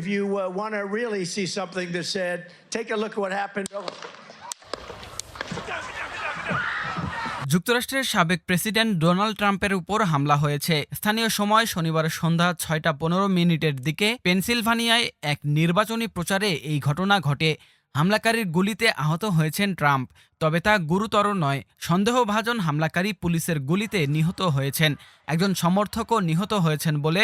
If you uh, want to really see something that said, take a look at what happened. যুক্তরাষ্ট্রের সাবেক president Donald ট্রাম্পের উপর হামলা হয়েছে। স্থানীয় সময় শনিবার সন্ধ্যা ছয়টা পনেরো মিনিটের দিকে পেনসিলভানিয়ায় এক নির্বাচনী প্রচারে এই ঘটনা ঘটে। হামলাকারীর গুলিতে আহত হয়েছেন ট্রাম্প। তবে তা গুরুতর নয়। সন্দেহভাজন হামলাকারী পুলিশের গুলিতে নিহত হয়েছেন। একজন সমর্থকও নিহত হয়েছেন বলে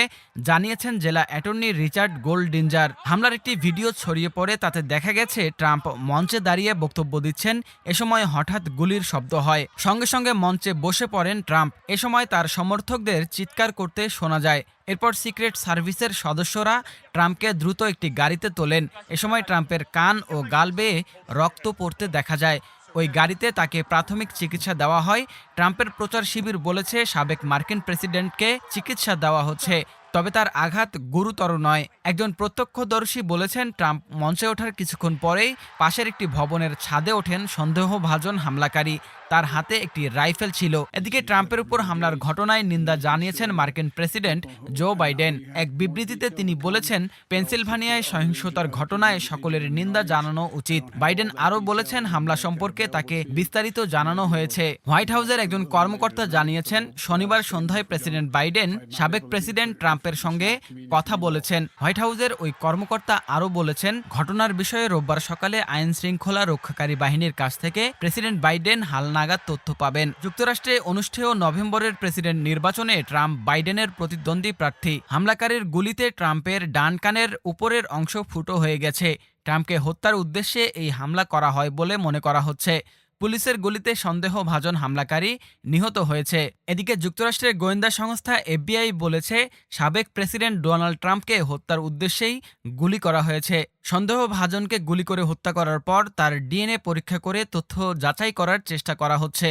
জানিয়েছেন জেলা অ্যাটর্নি রিচার্ড গোল্ডিঞ্জার। হামলার একটি ভিডিও ছড়িয়ে পড়ে, তাতে দেখা গেছে, ট্রাম্প মঞ্চে দাঁড়িয়ে বক্তব্য দিচ্ছেন, এ সময় হঠাৎ গুলির শব্দ হয়। সঙ্গে সঙ্গে মঞ্চে বসে পড়েন ট্রাম্প। এ সময় তার সমর্থকদের চিৎকার করতে শোনা যায়। এরপর সিক্রেট সার্ভিসের সদস্যরা ট্রাম্পকে দ্রুত একটি গাড়িতে তোলেন। এ সময় ট্রাম্পের কান ও গাল বেয়ে রক্ত পড়তে দেখা যায়। ওই গাড়িতে তাকে প্রাথমিক চিকিৎসা দেওয়া হয়। ট্রাম্পের প্রচার শিবির বলেছে, সাবেক মার্কিন প্রেসিডেন্টকে চিকিৎসা দেওয়া হচ্ছে। তবে তার আঘাত গুরুতর নয়। একজন প্রত্যক্ষদর্শী বলেছেন, ট্রাম্প মঞ্চে ওঠার কিছুক্ষণ পরেই পাশের একটি ভবনের ছাদে ওঠেন সন্দেহভাজন হামলাকারী। তার হাতে একটি রাইফেল ছিল। এদিকে ট্রাম্পের উপর হামলার ঘটনায় নিন্দা জানিয়েছেন মার্কিন প্রেসিডেন্ট জো বাইডেন। এক বিবৃতিতে তিনি বলেছেন, পেনসিলভানিয়ায় সহিংসতার ঘটনায় সকলের নিন্দা জানানো উচিত। বাইডেন আরও বলেছেন, হামলা সম্পর্কে তাকে বিস্তারিত জানানো হয়েছে। হোয়াইট হাউসের একজন কর্মকর্তা জানিয়েছেন, শনিবার সন্ধ্যায় প্রেসিডেন্ট বাইডেন সাবেক প্রেসিডেন্ট ট্রাম্পের সঙ্গে কথা বলেছেন। হোয়াইট হাউসের ওই কর্মকর্তা আরও বলেছেন, ঘটনার বিষয়ে রোববার সকালে আইন শৃঙ্খলা রক্ষাকারী বাহিনীর কাছ থেকে প্রেসিডেন্ট বাইডেন হালনাগাদ তথ্য পাবেন। যুক্তরাষ্ট্রে অনুষ্ঠেয় নভেম্বরের প্রেসিডেন্ট নির্বাচনে ট্রাম্প বাইডেনের প্রতিদ্বন্দ্বী প্রার্থী। হামলাকারীর গুলিতে ট্রাম্পের ডান কানের উপরের অংশ ফুটো হয়ে গেছে। ট্রাম্পকে হত্যার উদ্দেশ্যে এই হামলা করা হয় বলে মনে করা হচ্ছে। পুলিশের গুলিতে সন্দেহভাজন হামলাকারী নিহত হয়েছে। এদিকে যুক্তরাষ্ট্রের গোয়েন্দা সংস্থা এফবিআই বলেছে, সাবেক প্রেসিডেন্ট ডোনাল্ড ট্রাম্পকে হত্যার উদ্দেশ্যেই গুলি করা হয়েছে। সন্দেহভাজনকে গুলি করে হত্যা করার পর তার ডিএনএ পরীক্ষা করে তথ্য যাচাই করার চেষ্টা করা হচ্ছে।